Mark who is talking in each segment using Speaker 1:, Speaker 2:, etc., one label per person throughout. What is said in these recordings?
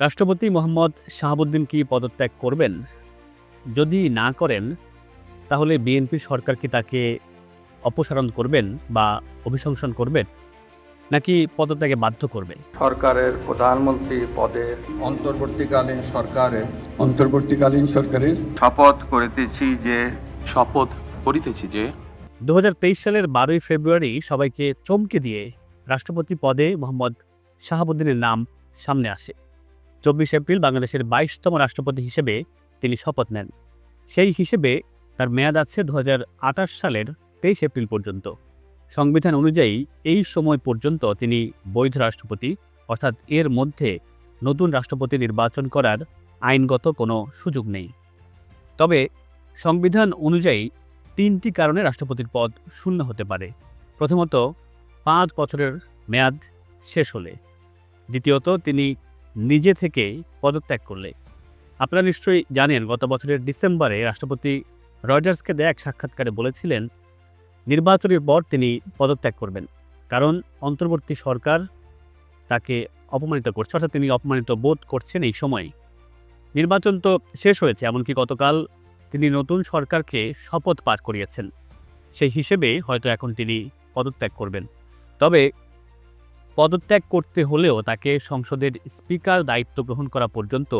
Speaker 1: রাষ্ট্রপতি মোহাম্মদ শাহাবুদ্দিন কি পদত্যাগ করবেন? যদি না করেন তাহলে বিএনপি সরকার কি তাকে অপসারণ করবেন বা অভিশংসন করবেন? নাকি পদত্যাগে বাধ্য করবে
Speaker 2: সরকারের প্রধানমন্ত্রী পদে
Speaker 3: অন্তর্বর্তীকালীন সরকারের
Speaker 4: অন্তর্বর্তীকালীন সরকারের
Speaker 3: শপথ করিতেছি যে
Speaker 5: শপথ করিতেছি যে
Speaker 1: দু হাজার তেইশ সালের বারোই ফেব্রুয়ারি সবাইকে চমকে দিয়ে রাষ্ট্রপতি পদে মোহাম্মদ শাহাবুদ্দিনের নাম সামনে আসে। চব্বিশ এপ্রিল বাংলাদেশের বাইশতম রাষ্ট্রপতি হিসেবে তিনি শপথ নেন। সেই হিসেবে তার মেয়াদ আছে দু হাজার আঠাশ সালের তেইশ এপ্রিল পর্যন্ত। সংবিধান অনুযায়ী এই সময় পর্যন্ত তিনি বৈধ রাষ্ট্রপতি, অর্থাৎ এর মধ্যে নতুন রাষ্ট্রপতি নির্বাচন করার আইনগত কোনো সুযোগ নেই। তবে সংবিধান অনুযায়ী তিনটি কারণে রাষ্ট্রপতির পদ শূন্য হতে পারে। প্রথমত, পাঁচ বছরের মেয়াদ শেষ হলে। দ্বিতীয়ত, তিনি নিজে থেকেই পদত্যাগ করলে। আপনারা নিশ্চয়ই জানেন, গত বছরের ডিসেম্বরে রাষ্ট্রপতি রয়টার্সকে দেয়া এক সাক্ষাৎকারে বলেছিলেন, নির্বাচনের পর তিনি পদত্যাগ করবেন। কারণ অন্তর্বর্তী সরকার তাকে অপমানিত করছে, অর্থাৎ তিনি অপমানিত বোধ করছেন এই সময়। নির্বাচন তো শেষ হয়েছে, এমনকি গতকাল তিনি নতুন সরকারকে শপথ পাঠ করিয়েছেন। সেই হিসেবে হয়তো এখন তিনি পদত্যাগ করবেন। তবে পদত্যাগ করতে হলেও তাকে সংসদের স্পিকার দায়িত্ব গ্রহণ করা পর্যন্ত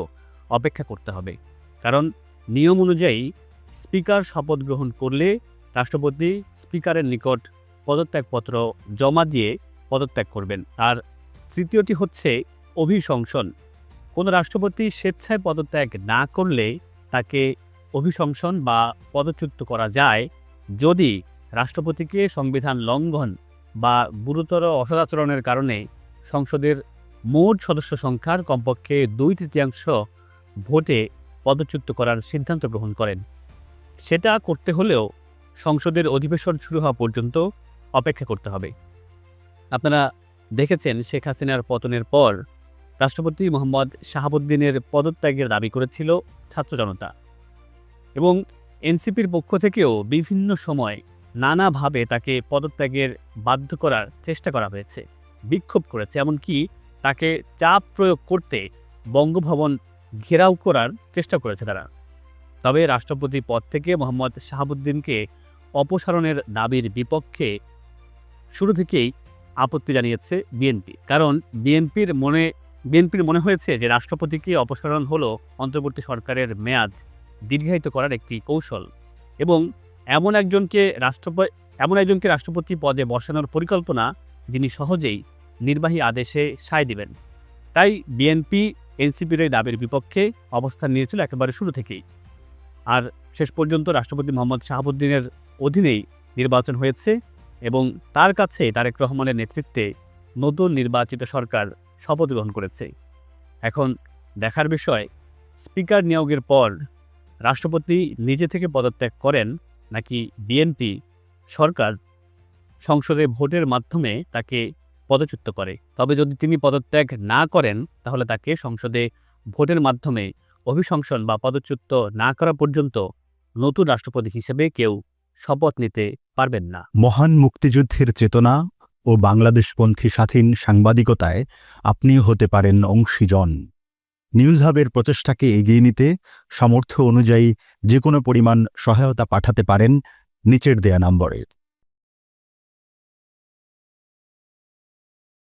Speaker 1: অপেক্ষা করতে হবে। কারণ নিয়ম অনুযায়ী স্পিকার শপথ গ্রহণ করলে রাষ্ট্রপতি স্পিকারের নিকট পদত্যাগপত্র জমা দিয়ে পদত্যাগ করবেন। আর তৃতীয়টি হচ্ছে অভিশংসন। কোনো রাষ্ট্রপতি স্বেচ্ছায় পদত্যাগ না করলে তাকে অভিশংসন বা পদচ্যুত করা যায় যদি রাষ্ট্রপতিকে সংবিধান লঙ্ঘন বা গুরুতর অসদাচরণের কারণে সংসদের মোট সদস্য সংখ্যার কমপক্ষে দুই তৃতীয়াংশ ভোটে পদচ্যুত করার সিদ্ধান্ত গ্রহণ করেন। সেটা করতে হলেও সংসদের অধিবেশন শুরু হওয়া পর্যন্ত অপেক্ষা করতে হবে। আপনারা দেখেছেন শেখ হাসিনার পতনের পর রাষ্ট্রপতি মোহাম্মদ শাহাবুদ্দিনের পদত্যাগের দাবি করেছিল ছাত্র জনতা। এবং এনসিপির পক্ষ থেকেও বিভিন্ন সময় নানাভাবে তাকে পদত্যাগের বাধ্য করার চেষ্টা করা হয়েছে, বিক্ষোভ করেছে, এমনকি তাকে চাপ প্রয়োগ করতে বঙ্গভবন ঘেরাও করার চেষ্টা করেছে তারা। তবে রাষ্ট্রপতি পদ থেকে মোহাম্মদ শাহাবুদ্দিনকে অপসারণের দাবির বিপক্ষে শুরু থেকেই আপত্তি জানিয়েছে বিএনপি, কারণ বিএনপির মনে বিএনপির মনে হয়েছে যে রাষ্ট্রপতিকে অপসারণ হলো অন্তর্বর্তী সরকারের মেয়াদ দীর্ঘায়িত করার একটি কৌশল এবং এমন একজনকে রাষ্ট্রপতি এমন একজনকে রাষ্ট্রপতি পদে বসানোর পরিকল্পনা যিনি সহজেই নির্বাহী আদেশে সায় দিবেন। তাই বিএনপি, এনসিপির এই দাবির বিপক্ষে অবস্থান নিয়েছিল একেবারে শুরু থেকেই। আর শেষ পর্যন্ত রাষ্ট্রপতি মোহাম্মদ শাহাবুদ্দিনের অধীনেই নির্বাচন হয়েছে এবং তার কাছে তারেক রহমানের নেতৃত্বে নতুন নির্বাচিত সরকার শপথ গ্রহণ করেছে। এখন দেখার বিষয়, স্পিকার নিয়োগের পর রাষ্ট্রপতি নিজে থেকে পদত্যাগ করেন নাকি বিএনপি সরকার সংসদে ভোটের মাধ্যমে তাকে পদচ্যুত করে? তবে যদি তিনি পদত্যাগ না করেন, তাহলে তাকে সংসদে ভোটের মাধ্যমে অভিশংসন বা পদচ্যুত না করা পর্যন্ত নতুন রাষ্ট্রপতি হিসেবে কেউ শপথ নিতে পারবেন না।
Speaker 6: মহান মুক্তিযুদ্ধের চেতনা ও বাংলাদেশপন্থী স্বাধীন সাংবাদিকতায় আপনিও হতে পারেন অংশীজন। নিউজ হাবের প্রচেষ্টাকে এগিয়ে নিতে সামর্থ্য অনুযায়ী যে কোনো পরিমাণ সহায়তা পাঠাতে পারেন নিচের দেয়া নম্বরে।